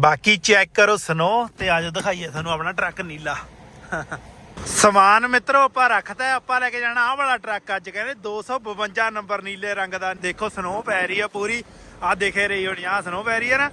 ਬਾਕੀ ਚੈੱਕ ਕਰੋ ਸਨੋ ਤੇ ਆਜੋ ਦਿਖਾਈਏ ਤੁਹਾਨੂੰ ਆਪਣਾ ਟਰੱਕ ਨੀਲਾ। ਸਮਾਨ ਮਿੱਤਰੋ, ਆਪਾਂ ਰੱਖਤਾ ਆਪਾਂ ਲੈ ਕੇ ਜਾਣਾ ਆਹ ਵਾਲਾ ਟਰੱਕ ਅੱਜ, ਕਹਿੰਦੇ 252 ਨੰਬਰ ਨੀਲੇ ਰੰਗ ਦਾ। ਦੇਖੋ, ਸਨੋ ਪੈ ਰਹੀ ਆ ਪੂਰੀ। ਆ ਦਿਖੇ ਰਹੀ ਹੋਣੀ ਆ ਸਨੋ ਪੈ ਰਹੀ ਆ ਨਾ।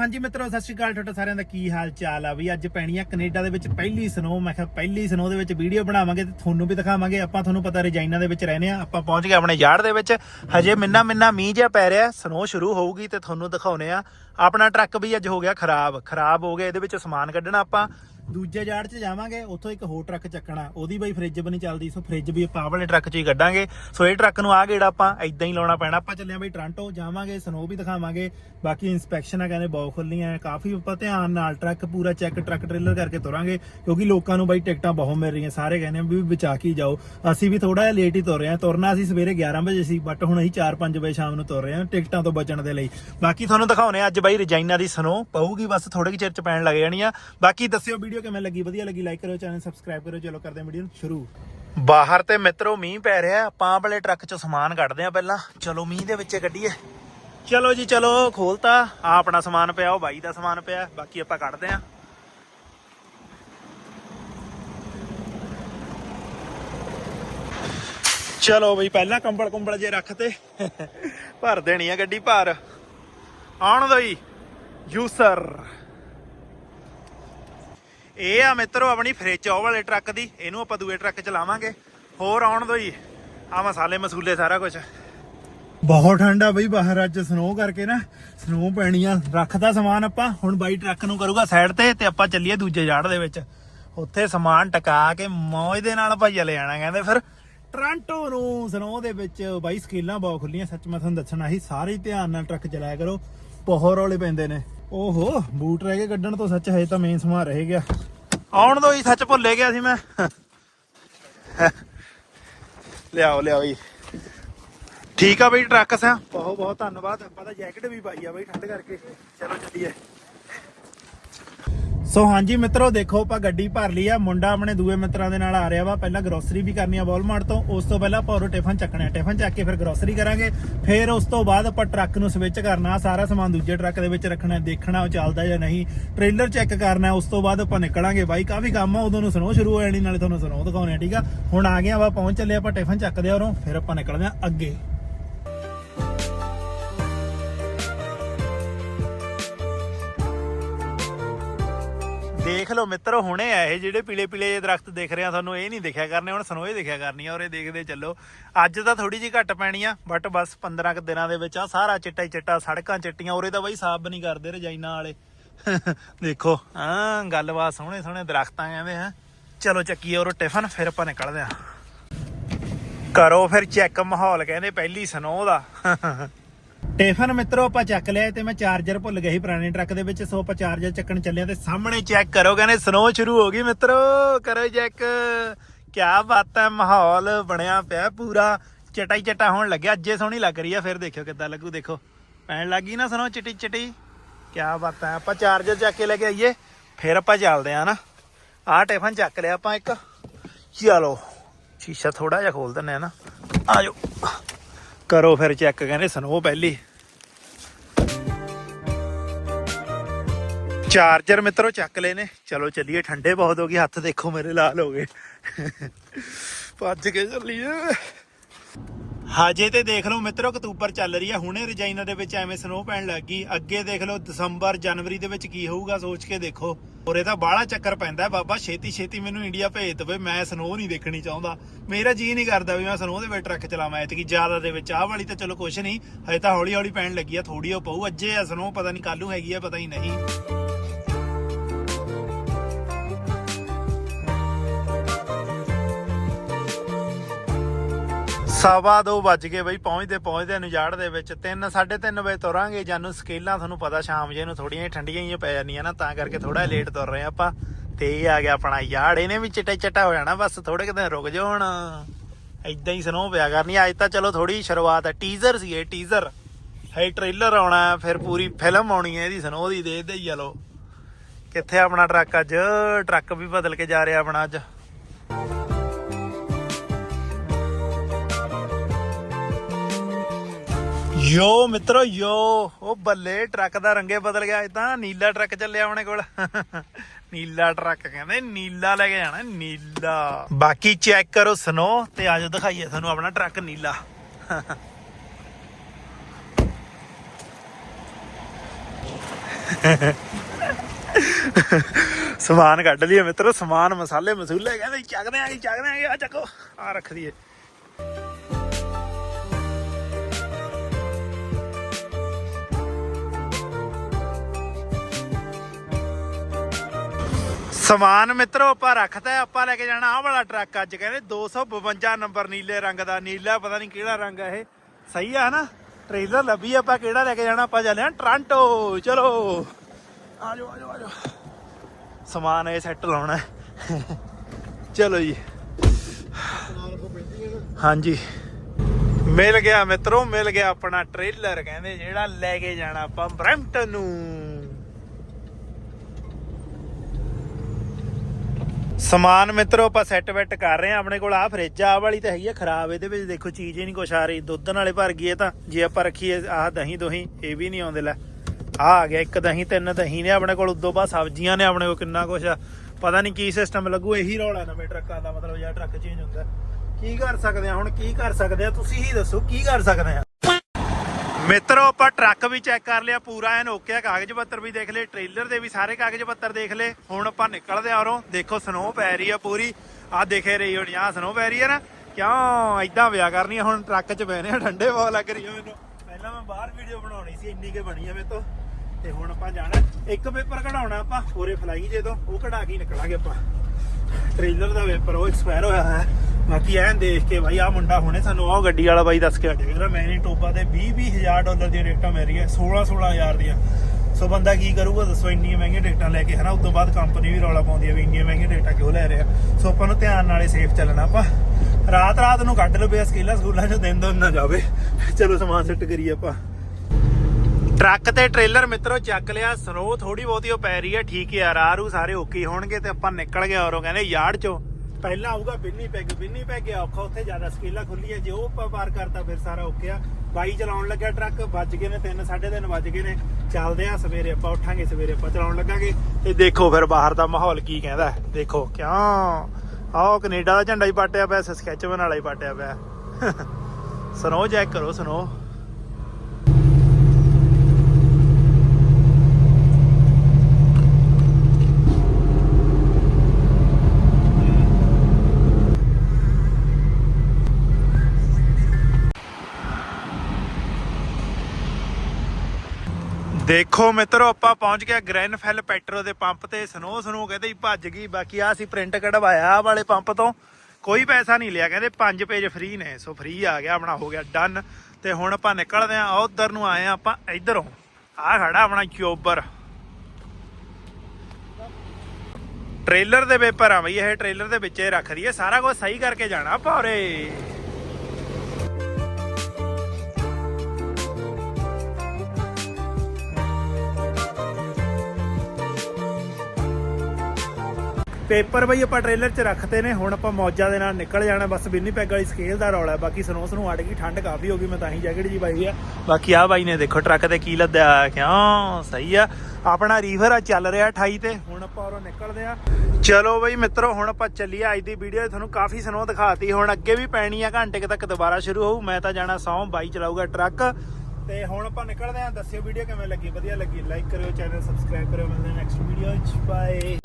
ਹਾਂਜੀ ਮਿੱਤਰੋ, ਸਤਿ ਸ਼੍ਰੀ ਅਕਾਲ ਤੁਹਾਡਾ ਸਾਰਿਆਂ ਦਾ ਕੀ ਹਾਲ ਚਾਲ ਆ? ਵੀ ਅੱਜ ਪੈਣੀ ਆ ਕੈਨੇਡਾ ਦੇ ਵਿੱਚ ਪਹਿਲੀ ਸਨੋ ਮੈਂ ਕਿਹਾ ਪਹਿਲੀ ਸਨੋ ਦੇ ਵਿੱਚ ਵੀਡੀਓ ਬਣਾਵਾਂਗੇ ਤੇ ਤੁਹਾਨੂੰ ਵੀ ਦਿਖਾਵਾਂਗੇ। ਆਪਾਂ ਤੁਹਾਨੂੰ ਪਤਾ ਰਜਾਈਨਾ ਦੇ ਵਿੱਚ ਰਹਿੰਦੇ ਆ, ਆਪਾਂ ਪਹੁੰਚ ਗਏ ਆਪਣੇ ਯਾਰ ਦੇ ਵਿੱਚ। ਹਜੇ ਮਿੰਨਾ ਮਿੰਨਾ ਮੀਂਹ ਜਿਹਾ ਪੈ ਰਿਹਾ ਸਨੋ ਸ਼ੁਰੂ ਹੋਊਗੀ ਤੇ ਤੁਹਾਨੂੰ ਦਿਖਾਉਨੇ ਆ। ਆਪਣਾ ਟਰੱਕ ਵੀ ਅੱਜ ਹੋ ਗਿਆ ਖਰਾਬ। ਖਰਾਬ ਹੋ ਗਿਆ, ਇਹਦੇ ਵਿੱਚ ਸਮਾਨ ਕੱਢਣਾ ਆਪਾਂ। ਦੂਜੇ ਜਾੜ 'ਚ ਜਾਵਾਂਗੇ, ਉੱਥੋਂ ਇੱਕ ਹੋਰ ਟਰੱਕ ਚੱਕਣਾ। ਉਹਦੀ ਬਈ ਫ੍ਰਿਜ ਵੀ ਨਹੀਂ ਚੱਲਦੀ, ਸੋ ਫ੍ਰਿਜ ਵੀ ਆਪਾਂ ਵਾਲੇ ਟਰੱਕ 'ਚ ਹੀ ਕੱਢਾਂਗੇ। ਸੋ ਇਹ ਟਰੱਕ ਨੂੰ ਆ ਗੇੜਾ ਆਪਾਂ ਇਦਾਂ ਹੀ ਲਾਉਣਾ ਪੈਣਾ। ਆਪਾਂ ਚੱਲੇ ਆਂ ਬਈ ਟ੍ਰਾਂਟੋ, ਜਾਵਾਂਗੇ ਸਨੋ ਵੀ ਦਿਖਾਵਾਂਗੇ। ਬਾਕੀ ਇਨਸਪੈਕਸ਼ਨ ਕਹਿੰਦੇ ਬਹੁਤ ਖੁੱਲੀਆਂ ਕਾਫੀ ਆਪਾਂ ਧਿਆਨ ਨਾਲ ਟਰੱਕ ਪੂਰਾ ਚੈੱਕ ਟਰੱਕ ਟ੍ਰੇਲਰ ਕਰਕੇ ਤੁਰਾਂਗੇ। ਕਿਉਂਕਿ ਲੋਕਾਂ ਨੂੰ ਬਈ ਟਿਕਟਾਂ ਬਹੁਤ ਮਿਲ ਰਹੀਆਂ, ਸਾਰੇ ਕਹਿੰਦੇ ਵੀ ਬਚਾ ਕੇ ਜਾਓ। ਅਸੀਂ ਵੀ ਥੋੜਾ ਜਿਹਾ ਲੇਟ ਹੀ ਤੁਰ ਰਹੇ ਹਾਂ ਤੁਰਨਾ ਅਸੀਂ ਸਵੇਰੇ 11 ਵਜੇ ਸੀ ਬਟ ਹੁਣ ਅਸੀਂ 4-5 ਵਜੇ ਸ਼ਾਮ ਨੂੰ ਤੁਰ ਰਹੇ ਹਾਂ ਟਿਕਟਾਂ ਤੋਂ ਬਚਣ ਦੇ ਲਈ। ਬਾਕੀ ਤੁਹਾਨੂੰ ਦਿਖਾਉਣੇ ਆ ਅੱਜ ਬਾਈ, ਰਜਾਈਨਾ ਦੀ ਸਨੋ ਪਊਗੀ, ਬਸ ਥੋੜੇ ਕਿ ਚਿਰ ਚ ਪੈਣ ਲੱਗ ਜਾਣੀ ਆ। ਬਾਕੀ ਦੱਸਿਓ ਵੀਡੀਓ ਕਿਵੇਂ ਲੱਗੀ? ਵਧੀਆ ਲੱਗੀ ਲਾਈਕ ਕਰਿਓ ਚੈਨਲ ਸਬਸਕ੍ਰਾਈਬ ਕਰਿਓ, ਚਲੋ ਕਰਦੇ ਵੀਡੀਓ ਨੂੰ ਸ਼ੁਰੂ। ਬਾਹਰ ਤੇ ਮਿੱਤਰੋ ਮੀਂਹ ਪੈ ਰਿਹਾ ਆਪਾਂ ਵਾਲੇ ਟਰੱਕ ਚੋਂ ਸਮਾਨ ਕੱਢਦੇ ਆ ਪਹਿਲਾਂ। ਚਲੋ ਮੀਂਹ ਦੇ ਵਿੱਚ ਕੱਢੀਏ। ਚਲੋ ਜੀ, ਚਲੋ, ਖੋਲਤਾ। ਆ ਆਪਣਾ ਸਮਾਨ ਪਿਆ, ਉਹ ਬਾਈ ਦਾ ਸਮਾਨ ਪਿਆ। ਬਾਕੀ ਆਪਾਂ ਕੱਢਦੇ ਆ ਚਲੋ ਬਈ, ਪਹਿਲਾਂ ਕੰਬਲ ਕੁੰਬਲ ਜੇ ਰੱਖ ਤੇ ਭਰ ਦੇਣੀ ਆ ਗੱਡੀ ਭਾਰ। ਆਉਣ ਦੋ ਜੀ। ਜੂਸਰ ਇਹ ਆ ਮਿੱਤਰੋ ਆਪਣੀ ਫ੍ਰਿਜ, ਉਹ ਵਾਲੇ ਟਰੱਕ ਦੀ। ਇਹਨੂੰ ਆਪਾਂ ਦੂਏ ਟਰੱਕ ਚ ਲਾਵਾਂਗੇ ਹੋਰ ਆਉਣ ਦੋ ਜੀ। ਆ ਮਸਾਲੇ ਮਸੂਲੇ ਸਾਰਾ ਕੁਝ ਬਹੁਤ ਠੰਡਾ ਬਈ ਬਾਹਰ ਅੱਜ ਸਨੋ ਕਰਕੇ ਨਾ। ਸਨੋ ਪੈਣੀ ਆ ਰੱਖਦਾ ਸਮਾਨ ਆਪਾਂ। ਹੁਣ ਬਾਈ ਟਰੱਕ ਨੂੰ ਕਰੂਗਾ ਸਾਈਡ ਤੇ ਤੇ ਆਪਾਂ ਚੱਲੀਏ ਦੂਜੇ ਜਾੜ ਦੇ ਵਿੱਚ। ਉੱਥੇ ਸਮਾਨ ਟਕਾ ਕੇ ਮੌਜ ਦੇ ਨਾਲ ਭਾਈ ਚਲੇ ਜਾਣਾ ਕਹਿੰਦੇ ਫਿਰ ਟ੍ਰਾਂਟੋ ਨੂੰ। ਸਨੋ ਦੇ ਵਿੱਚ ਬਾਈ ਸਕੇਲਾਂ ਬਹੁਤ ਖੁੱਲੀਆਂ ਸੱਚ ਮੈਂ ਤੁਹਾਨੂੰ ਦੱਸਣਾ ਸੀ, ਸਾਰੇ ਧਿਆਨ ਨਾਲ ਟਰੱਕ ਚਲਾਇਆ ਕਰੋ। ਬਹੁਤ ਰੌਲੇ ਪੈਂਦੇ ਨੇ। ਓਹੋ ਬੂਟ ਰਹਿ ਗਏ ਕੱਢਣ ਤੋਂ ਸੱਚ ਹੈ ਤਾਂ ਮੇਨ ਸਮਾਨ ਰਹਿ ਗਿਆ। ਆਉਣ ਦੋ ਜੀ ਸੱਚ ਭੁੱਲੇ ਗਿਆ ਸੀ ਮੈਂ। ਲਿਆਓ ਲਿਆਓ ਜੀ। ਠੀਕ ਆ ਬਈ ਟਰੱਕ ਸਿਆ। ਬਹੁਤ ਬਹੁਤ ਧੰਨਵਾਦ। ਆਪਾਂ ਤਾਂ ਜੈਕਟ ਵੀ ਪਾਈ ਆ ਬਈ ਠੰਡ ਕਰਕੇ। ਚਲੋ ਚੱਲੀਏ। ਸੋ ਹਾਂਜੀ ਮਿੱਤਰੋ, ਦੇਖੋ ਆਪਾਂ ਗੱਡੀ ਭਰ ਲਈ ਆ। ਮੁੰਡਾ ਆਪਣੇ ਦੂਏ ਮਿੱਤਰਾਂ ਦੇ ਨਾਲ ਆ ਰਿਹਾ ਵਾ। ਪਹਿਲਾਂ ਗਰੋਸਰੀ ਵੀ ਕਰਨੀ ਆ ਵਾਲਮਾਰਟ ਤੋਂ। ਉਸ ਤੋਂ ਪਹਿਲਾਂ ਆਪਾਂ ਉਹ ਟਿਫਨ ਚੱਕਣਾ ਹੈ। ਟਿਫਨ ਚੱਕ ਕੇ ਫਿਰ ਗਰੋਸਰੀ ਕਰਾਂਗੇ। ਫਿਰ ਉਸ ਤੋਂ ਬਾਅਦ ਆਪਾਂ ਟਰੱਕ ਨੂੰ ਸਵਿਚ ਕਰਨਾ, ਸਾਰਾ ਸਮਾਨ ਦੂਜੇ ਟਰੱਕ ਦੇ ਵਿੱਚ ਰੱਖਣਾ ਦੇਖਣਾ ਉਹ ਚੱਲਦਾ ਜਾਂ ਨਹੀਂ। ਟ੍ਰੇਲਰ ਚੈੱਕ ਕਰਨਾ ਉਸ ਤੋਂ ਬਾਅਦ ਆਪਾਂ ਨਿਕਲਾਂਗੇ। ਬਾਈ ਕਾਫੀ ਕੰਮ ਆ? ਉਦੋਂ ਨੂੰ ਸਨੋ ਸ਼ੁਰੂ ਹੋ ਜਾਣੀ, ਨਾਲੇ ਤੁਹਾਨੂੰ ਸਨੋ ਦਿਖਾਉਣੇ ਆ ਠੀਕ ਆ? ਹੁਣ ਆ ਗਏ ਆਪਾਂ ਪਹੁੰਚ ਚੱਲੇ ਆਪਾਂ ਟਿਫਨ ਚੱਕਦੇ ਆ ਉਰੋਂ। ਫਿਰ ਆਪਾਂ ਨਿਕਲਦੇ ਆ ਅੱਗੇ। ਦੇਖ ਲਓ ਮਿੱਤਰੋ, ਹੁਣੇ ਆ ਇਹ ਜਿਹੜੇ ਪੀਲੇ ਪੀਲੇ ਜਿਹੇ ਦਰਖਤ ਦਿਖ ਰਹੇ ਆ, ਤੁਹਾਨੂੰ ਇਹ ਨਹੀਂ ਦਿਖਿਆ ਕਰਨੇ, ਹੁਣ ਸਨੋਏ ਦਿਖਿਆ ਕਰਨੀ ਆ ਔਰ ਇਹ ਦੇਖਦੇ ਚੱਲੋ। ਅੱਜ ਤਾਂ ਥੋੜੀ ਜਿਹੀ ਘੱਟ ਪੈਣੀ ਆ ਬਟ ਬਸ 15 ਕੁ ਦਿਨਾਂ ਦੇ ਵਿੱਚ ਆ, ਸਾਰਾ ਚਿੱਟਾ ਹੀ ਚਿੱਟਾ, ਸੜਕਾਂ ਚਿੱਟੀਆਂ, ਉਰੇ ਤਾਂ ਬਈ ਸਾਫ਼ ਨਹੀਂ ਕਰਦੇ ਰਜਾਈਨਾ ਵਾਲੇ। ਦੇਖੋ, ਹਾਂ, ਗੱਲਬਾਤ ਸੋਹਣੇ ਸੋਹਣੇ ਦਰਖਤਾਂ ਕਹਿੰਦੇ ਆ ਚਲੋ ਚੱਕੀਏ ਔਰ ਟਿਫਨ, ਫਿਰ ਆਪਾਂ ਨਿਕਲਦੇ ਆ। ਕਰੋ ਫਿਰ ਚੈੱਕ ਮਾਹੌਲ ਕਹਿੰਦੇ ਪਹਿਲੀ ਸਨੋ ਦਾ। ਟਿਫਨ ਮਿੱਤਰੋ ਆਪਾਂ ਚੱਕ ਲਿਆ ਤੇ ਮੈਂ ਚਾਰਜਰ ਭੁੱਲ ਗਿਆ ਸੀ ਪੁਰਾਣੇ ਟਰੱਕ ਦੇ ਵਿੱਚ, ਸੋ ਆਪਾਂ ਚਾਰਜਰ ਚੱਕਣ ਚੱਲਿਆ ਆ ਤੇ ਸਾਹਮਣੇ ਚੈੱਕ ਕਰੋ, ਕਹਿੰਦੇ ਸਨੋ ਸ਼ੁਰੂ ਹੋ ਗਈ ਮਿੱਤਰੋ। ਕਰੋ ਚੈੱਕ ਕੀ ਬਾਤ ਹੈ, ਮਾਹੌਲ ਬਣਿਆ ਪਿਆ ਪੂਰਾ। ਚਟਾ ਹੀ ਚਟਾ ਹੋਣ ਲੱਗਿਆ, ਅੱਜੇ ਸੋਹਣੀ ਲੱਗ ਰਹੀ ਆ, ਫਿਰ ਦੇਖਿਓ ਕਿੱਦਾਂ ਲੱਗੂ, ਦੇਖੋ। ਪੈਣ ਲੱਗੀ ਨਾ ਸਨੋ, ਚਿੱਟੀ ਚਿੱਟੀ। ਕੀ ਬਾਤ ਹੈ, ਆਪਾਂ ਚਾਰਜਰ ਚੱਕ ਕੇ ਲੈ ਕੇ ਆਈਏ, ਫਿਰ ਆਪਾਂ ਚੱਲਦੇ ਆ ਨਾ। ਆਹ ਟਿਫਨ ਚੱਕ ਲਿਆ ਆਪਾਂ ਇੱਕ। ਚਲੋ, ਸ਼ੀਸ਼ਾ ਥੋੜਾ ਜਿਹਾ ਖੋਲ ਦਿੰਨੇ ਆ ਨਾ। ਆਜੋ ਕਰੋ ਫਿਰ ਚੈੱਕ ਕਹਿੰਦੇ ਸਨੋ ਪਹਿਲੀ। ਚਾਰਜਰ ਮਿੱਤਰੋ ਚੱਕ ਲਏ ਨੇ। ਚਲੋ ਚੱਲੀਏ, ਠੰਡੇ ਬਹੁਤ ਹੋ ਗਏ, ਹੱਥ ਦੇਖੋ ਮੇਰੇ ਲਾਲ ਹੋ ਗਏ। ਭੱਜ ਕੇ ਚੱਲੀਏ। ਹਾਜੇ ਤੇ ਦੇਖ ਲਓ ਮਿੱਤਰੋ, ਅਕਤੂਬਰ ਚੱਲ ਰਹੀ ਹੈ ਹੁਣੇ ਰਜਾਈਨਾ ਦੇ ਵਿੱਚ ਐਵੇਂ ਸਨੋ ਪੈਣ ਲੱਗ ਗਈ। ਅੱਗੇ ਦੇਖ ਲਓ ਦਸੰਬਰ, ਜਨਵਰੀ ਦੇ ਵਿੱਚ ਕੀ ਹੋਊਗਾ, ਸੋਚ ਕੇ ਦੇਖੋ। ਉਰੇ ਤਾਂ ਬਾਹਲਾ ਚੱਕਰ ਪੈਂਦਾ ਬਾਬਾ ਛੇਤੀ ਛੇਤੀ ਮੈਨੂੰ ਇੰਡੀਆ ਭੇਜ ਦੇਵੇ, ਮੈਂ ਸਨੋ ਨਹੀਂ ਦੇਖਣੀ ਚਾਹੁੰਦਾ। ਮੇਰਾ ਜੀ ਨਹੀਂ ਕਰਦਾ ਵੀ ਮੈਂ ਸਨੋ ਦੇ ਵਿੱਚ ਟਰੱਕ ਚਲਾਵਾਂ, ਐਤਕੀ ਜ਼ਿਆਦਾ ਦੇ ਵਿੱਚ। ਆਹ ਵਾਲੀ ਤਾਂ ਚਲੋ ਕੁਛ ਨਹੀਂ, ਹਜੇ ਤਾਂ ਹੌਲੀ ਹੌਲੀ ਪੈਣ ਲੱਗੀ ਆ ਥੋੜੀ ਉਹ ਪਊ। ਅੱਜੇ ਆ ਸਨੋ ਪਤਾ ਨਹੀਂ ਕੱਲੂ ਹੈਗੀ ਆ, ਪਤਾ ਹੀ ਨਹੀਂ। ਸਵਾ ਦੋ ਵੱਜ ਗਏ ਬਈ, ਪਹੁੰਚਦੇ ਪਹੁੰਚਦੇ ਨੁਜਾੜ ਦੇ ਵਿੱਚ। 3 3:30 ਵਜੇ ਤੁਰਾਂਗੇ ਜਾਨੂੰ ਸਕੇਲਾਂ ਤੁਹਾਨੂੰ ਪਤਾ ਸ਼ਾਮ ਜੇ ਨੂੰ ਥੋੜੀਆਂ ਠੰਡੀਆਂ ਹੀ ਪੈ ਜਾਂਦੀਆਂ ਨਾ, ਤਾਂ ਕਰਕੇ ਥੋੜਾ ਲੇਟ ਤੁਰ ਰਹੇ ਆਪਾਂ। ਤੇ ਇਹ ਆ ਗਿਆ ਆਪਣਾ ਯਾੜ ਇਹਨੇ ਵੀ ਚਿੱਟੇ ਚਿੱਟਾ ਹੋ ਜਾਣਾ, ਬਸ ਥੋੜੇ ਕਿ ਦਿਨ ਰੁਕ ਜਾਓ ਹੁਣ। ਐਦਾਂ ਹੀ ਸਨੋ ਪਿਆ ਕਰਨੀ, ਅੱਜ ਤਾਂ ਚਲੋ ਥੋੜੀ ਸ਼ੁਰੂਆਤ ਹੈ। ਟੀਜ਼ਰ ਸੀ ਇਹ ਟੀਜ਼ਰ ਹੈ ਟ੍ਰੇਲਰ ਆਉਣਾ ਫਿਰ ਪੂਰੀ ਫਿਲਮ ਆਉਣੀ ਹੈ ਇਹਦੀ ਸਨੋ ਦੀ, ਦੇਖਦੇ ਹੀ ਚਲੋ ਕਿੱਥੇ ਆਪਣਾ ਟਰੱਕ ਅੱਜ? ਟਰੱਕ ਵੀ ਬਦਲ ਕੇ ਜਾ ਰਿਹਾ ਆਪਣਾ ਅੱਜ। ਯੋ ਮਿੱਤਰੋ ਯੋ ਉਹ ਬੱਲੇ ਟਰੱਕ ਦਾ ਰੰਗੇ ਬਦਲ ਗਿਆ, ਇਹ ਤਾਂ ਨੀਲਾ ਟਰੱਕ ਚੱਲਿਆ ਆਪਣੇ ਕੋਲ। ਨੀਲਾ ਟਰੱਕ ਕਹਿੰਦੇ, ਨੀਲਾ ਲੈ ਕੇ ਜਾਣਾ, ਨੀਲਾ। ਬਾਕੀ ਚੈੱਕ ਕਰੋ ਸਨੋ ਤੇ ਆਜੋ ਦਿਖਾਈਏ ਤੁਹਾਨੂੰ ਆਪਣਾ ਟਰੱਕ ਨੀਲਾ। ਸਮਾਨ ਕੱਢ ਲਿਆ ਮਿੱਤਰੋ, ਸਮਾਨ ਮਸਾਲੇ ਮਸੂਲੇ ਕਹਿੰਦੇ ਚੱਕਦੇ ਆਂ ਚੱਕਦੇ ਆਂ ਆ ਚੱਕੋ ਆ ਰੱਖ ਦਈਏ। ਸਮਾਨ ਮਿੱਤਰੋ, ਆਪਾਂ ਰੱਖਤਾ ਆਪਾਂ ਲੈ ਕੇ ਜਾਣਾ ਆਹ ਵਾਲਾ ਟਰੱਕ ਅੱਜ, ਕਹਿੰਦੇ 252 ਨੰਬਰ ਨੀਲੇ ਰੰਗ ਦਾ, ਨੀਲਾ ਪਤਾ ਨਹੀਂ ਕਿਹੜਾ ਰੰਗ ਹੈ ਇਹ। ਸਹੀ ਆ ਨਾ ਟ੍ਰੇਲਰ ਲੱਭੀ ਆਪਾਂ, ਕਿਹੜਾ ਲੈ ਕੇ ਜਾਣਾ, ਆਪਾਂ ਚੱਲੇ ਆ ਟ੍ਰਾਂਟੋ ਚਲੋ। ਆਜੋ ਆਜੋ ਆਜੋ। ਸਮਾਨ ਇਹ ਸੈੱਟ ਲਾਉਣਾ ਚਲੋ ਜੀ। ਹਾਂਜੀ। ਮਿਲ ਗਿਆ ਮਿੱਤਰੋ, ਮਿਲ ਗਿਆ ਆਪਣਾ ਟ੍ਰੇਲਰ ਕਹਿੰਦੇ ਜਿਹੜਾ ਲੈ ਕੇ ਜਾਣਾ ਆਪਾਂ ਬ੍ਰੈਂਪਟਨ ਨੂੰ। ਸਮਾਨ ਮਿੱਤਰੋ, ਆਪਾਂ ਸੈੱਟ ਵੈਟ ਕਰ ਰਹੇ ਆ ਆਪਣੇ ਕੋਲ ਆ ਫ੍ਰਿਜ ਆ ਵਾਲੀ ਤਾਂ ਹੈਗੀ ਆ, ਖਰਾਬ। ਇਹਦੇ ਵਿੱਚ ਦੇਖੋ, ਚੀਜ਼ ਹੀ ਨਹੀਂ ਕੁਛ ਆ ਰਹੀ। ਦੁੱਧ ਨਾਲੇ ਭਰ ਗਈ ਇਹ ਤਾਂ। ਜੇ ਆਪਾਂ ਰੱਖੀਏ ਆਹ ਦਹੀਂ ਦੋਹੀਂ, ਇਹ ਵੀ ਨਹੀਂ ਆਉਂਦੇ, ਲੈ। ਆ ਆ ਗਿਆ ਇੱਕ ਦਹੀਂ, ਤਿੰਨ ਦਹੀਂ ਨੇ ਆਪਣੇ ਕੋਲ। ਉਦੋਂ ਬਾਅਦ ਸਬਜ਼ੀਆਂ ਨੇ ਆਪਣੇ ਕੋਲ, ਕਿੰਨਾ ਕੁਛ ਆ। ਪਤਾ ਨਹੀਂ ਕੀ ਸਿਸਟਮ ਲੱਗੂ, ਇਹੀ ਰੌਲਾ ਨਵੇਂ ਟਰੱਕਾਂ ਦਾ ਮਤਲਬ ਯਾਰ ਟਰੱਕ ਚੇਂਜ ਹੁੰਦਾ। ਕੀ ਕਰ ਸਕਦੇ ਆ ਹੁਣ? ਕੀ ਕਰ ਸਕਦੇ ਆ? ਤੁਸੀਂ ਹੀ ਦੱਸੋ, ਕੀ ਕਰ ਸਕਦੇ ਆ? ਮਿੱਤਰੋ, ਆਪਾਂ ਟਰੱਕ ਵੀ ਚੈੱਕ ਕਰ ਲਿਆ, ਪੂਰਾ ਐਨ ਓਕੇ ਆ, ਕਾਗਜ਼ ਪੱਤਰ ਵੀ ਦੇਖ ਲਏ, ਟ੍ਰੇਲਰ ਦੇ ਵੀ ਸਾਰੇ ਕਾਗਜ਼ ਪੱਤਰ ਦੇਖ ਲਏ। ਹੁਣ ਆਪਾਂ ਨਿਕਲਦੇ ਆ ਦੇਖੋ ਸਨੋ ਪੈ ਰਹੀ ਆ ਪੂਰੀ। ਆ ਦੇਖੇ ਰਹੀ ਹੋਣੀ ਆ ਸਨੋ ਪੈ ਰਹੀ ਆ ਨਾ। ਕਿਉਂ ਐਦਾਂ ਵਿਆ ਕਰਨੀ ਆ, ਹੁਣ ਟਰੱਕ 'ਚ ਬੈਨੇ ਆ, ਠੰਡੇ ਬਹੁਤ ਲੱਗ ਰਹੀ ਆ ਮੈਨੂੰ। ਪਹਿਲਾਂ ਮੈਂ ਬਾਹਰ ਵੀਡੀਓ ਬਣਾਉਣੀ ਸੀ, ਇੰਨੀ ਕੇ ਬਣੀ ਆ ਮੇਰੇ ਤੋਂ। ਤੇ ਹੁਣ ਆਪਾਂ ਜਾਣਾ, ਇੱਕ ਪੇਪਰ ਕਢਾਉਣਾ ਆਪਾਂ ਹੋਰੇ ਫਲਾਈ ਜੇ ਤੋਂ, ਉਹ ਕਢਾ ਕੇ ਨਿਕਲਾਂਗੇ ਆਪਾਂ। ਟ੍ਰੇਲਰ ਦਾ ਪੇਪਰ ਉਹ ਐਕਸਪਾਇਰ ਹੋਇਆ ਹੈ। ਬਾਕੀ ਐਨ ਦੇਖ ਕੇ ਬਾਈ ਆ ਮੁੰਡਾ ਹੁਣੇ ਸਾਨੂੰ ਆਹ ਗੱਡੀ ਵਾਲਾ ਬਾਈ ਦੱਸ ਕੇ ਹਟਿਆ ਕਹਿੰਦਾ ਮੈਨੀਟੋਬਾ ਦੇ 20 20 ਹਜ਼ਾਰ ਡਾਲਰ ਦੀਆਂ ਰੇਟਾਂ ਮਿਲ ਰਹੀਆਂ 16 16 ਹਜ਼ਾਰ ਦੀਆਂ। ਸੋ ਬੰਦਾ ਕੀ ਕਰੂਗਾ, ਦੱਸੋ ਇੰਨੀਆਂ ਮਹਿੰਗੀਆਂ ਰੇਟਾਂ ਲੈ ਕੇ, ਹਨਾ? ਉਸ ਤੋਂ ਬਾਅਦ ਕੰਪਨੀ ਵੀ ਰੌਲਾ ਪਾਉਂਦੀ ਹੈ ਵੀ ਇੰਨੀਆਂ ਮਹਿੰਗੀਆਂ ਰੇਟਾਂ ਕਿਉਂ ਲੈ ਰਿਹਾ। ਸੋ ਆਪਾਂ ਨੂੰ ਧਿਆਨ ਨਾਲੇ ਸੇਫ ਚੱਲਣਾ ਆਪਾਂ। ਰਾਤ ਰਾਤ ਨੂੰ ਕੱਢ ਲਵੇ ਸਕੇਲਾ ਸਕੂਲਾਂ 'ਚ ਦਿਨ ਦਿਨ ਨਾ ਜਾਵੇ। ਚਲੋ ਸਮਾਨ ਸੈੱਟ ਕਰੀਏ ਆਪਾਂ। ਟਰੱਕ ਤੇ ਟ੍ਰੇਲਰ ਮਿੱਤਰੋ ਚੱਕ ਲਿਆ ਸਨੋ ਥੋੜੀ ਬਹੁਤੀ ਉਹ ਪੈ ਰਹੀ ਹੈ, ਠੀਕ ਹੈ ਆਰੂ ਸਾਰੇ ਓਕੇ ਹੋਣਗੇ ਤੇ ਆਪਾਂ ਨਿਕਲ ਗਏ ਔਰੋਂ, ਕਹਿੰਦੇ ਯਾਰਡ ਚੋਂ। ਪਹਿਲਾਂ ਆਊਗਾ ਬਿੰਨੀ ਪੈਗ ਬਿੰਨੀ ਪੈਗ ਔਖਾ, ਉੱਥੇ ਜ਼ਿਆਦਾ ਸਕੇਲਾ ਖੁੱਲੀ ਹੈ ਜੇ ਉਹ ਪਾਰ ਕਰਤਾ ਫਿਰ ਸਾਰਾ ਓਕੇ ਆ। ਬਾਈ ਚਲਾਉਣ ਲੱਗਿਆ ਟਰੱਕ, ਵੱਜ ਗਏ ਨੇ 3 3:30 ਵੱਜ ਗਏ ਨੇ। ਚੱਲਦੇ ਆ, ਸਵੇਰੇ ਆਪਾਂ ਉੱਠਾਂਗੇ, ਸਵੇਰੇ ਆਪਾਂ ਚਲਾਉਣ ਲੱਗਾਂਗੇ। ਤੇ ਦੇਖੋ ਫਿਰ ਬਾਹਰ ਦਾ ਮਾਹੌਲ ਕੀ ਕਹਿੰਦਾ, ਦੇਖੋ ਕਿਉਂ? ਆਓ ਕੈਨੇਡਾ ਦਾ ਝੰਡਾ ਹੀ ਪਾਟਿਆ ਪਿਆ, ਸਸਕੈਚਵਨ ਵਾਲਾ ਹੀ ਪਾਟਿਆ ਪਿਆ। ਸਨੋ ਚੈੱਕ ਕਰੋ ਸਨੋ ਦੇਖੋ ਮਿੱਤਰੋ, ਆਪਾਂ ਪਹੁੰਚ ਗਏ ਗ੍ਰੈਨਫੈਲ ਪੈਟਰੋ ਦੇ ਪੰਪ ਤੇ। ਸਨੋ ਸਨੋ ਕਹਿੰਦੇ ਹੀ ਭੱਜ ਗਈ, ਬਾਕੀ ਆ ਅਸੀਂ ਪ੍ਰਿੰਟ ਕਢਵਾਇਆ ਆਹ ਵਾਲੇ ਪੰਪ ਤੋਂ। ਕੋਈ ਪੈਸਾ ਨਹੀਂ ਲਿਆ, ਕਹਿੰਦੇ ਪੰਜ ਪੇਜ ਫ੍ਰੀ ਨੇ, ਸੋ ਫ੍ਰੀ ਆ ਗਿਆ, ਆਪਣਾ ਹੋ ਗਿਆ ਡਨ ਤੇ ਹੁਣ ਆਪਾਂ ਨਿਕਲਦੇ ਆਂ ਉਧਰ ਨੂੰ ਆਏ ਆਂ ਆਪਾਂ, ਇਧਰੋਂ। ਆ ਖੜਾ ਆਪਣਾ ਚੋਬਰ। ਟ੍ਰੇਲਰ ਦੇ ਪੇਪਰ ਆ ਬਈ, ਇਹ ਟ੍ਰੇਲਰ ਦੇ ਵਿੱਚ ਹੀ ਰੱਖ ਦਈਏ, ਸਾਰਾ ਕੁਝ ਸਹੀ ਕਰਕੇ ਜਾਣਾ ਆਪਾਂ ਪੇਪਰ ਬਈ ਆਪਾਂ ਟ੍ਰੇਲਰ 'ਚ ਰੱਖਤੇ ਨੇ, ਹੁਣ ਆਪਾਂ ਮੌਜਾਂ ਦੇ ਨਾਲ ਨਿਕਲ ਜਾਣਾ, ਬਸ ਬਿੰਨੀ ਪੈਗ ਵਾਲੀ ਸਕੇਲ ਦਾ ਰੌਲਾ ਬਾਕੀ ਸਨੋ ਸਨੋ ਅੜ ਗਈ, ਠੰਡ ਕਾਫੀ ਹੋ ਗਈ, ਮੈਂ ਤਾਂ ਹੀ ਜੈਕਟ ਜੀ ਪਾਈ ਆ। ਬਾਕੀ ਆ ਬਾਈ ਨੇ ਦੇਖੋ ਟਰੱਕ ਤੇ ਕੀ ਲੱਦਿਆ ਕਿਉਂ ਸਹੀ ਆ। ਆਪਣਾ ਰੀਵਰ ਆ, ਚੱਲ ਰਿਹਾ 28 ਤੇ। ਹੁਣ ਆਪਾਂ ਉਰੋਂ ਨਿਕਲਦੇ ਆ। ਚਲੋ ਬਈ ਮਿੱਤਰੋ, ਹੁਣ ਆਪਾਂ ਚੱਲੀਏ ਅੱਜ ਦੀ ਵੀਡੀਓ ਤੁਹਾਨੂੰ ਕਾਫੀ ਸਨੋ ਦਿਖਾਤੀ। ਹੁਣ ਅੱਗੇ ਵੀ ਪੈਣੀ ਆ, ਘੰਟੇ ਤੱਕ ਦੁਬਾਰਾ ਸ਼ੁਰੂ ਹੋਊ। ਮੈਂ ਤਾਂ ਜਾਣਾ ਸੌਂ, ਬਾਈ ਚਲਾਊਗਾ ਟਰੱਕ ਤੇ ਹੁਣ ਆਪਾਂ ਨਿਕਲਦੇ ਆਂ। ਦੱਸਿਓ ਵੀਡੀਓ ਕਿਵੇਂ ਲੱਗੀ? ਵਧੀਆ ਲੱਗੀ? ਲਾਈਕ ਕਰਿਓ ਚੈਨਲ ਸਬਸਕ੍ਰਾਈਬ ਕਰਿਓ। ਮਿਲਦੇ ਨੈਕਸਟ ਵੀਡੀਓ ਚ। ਬਾਏ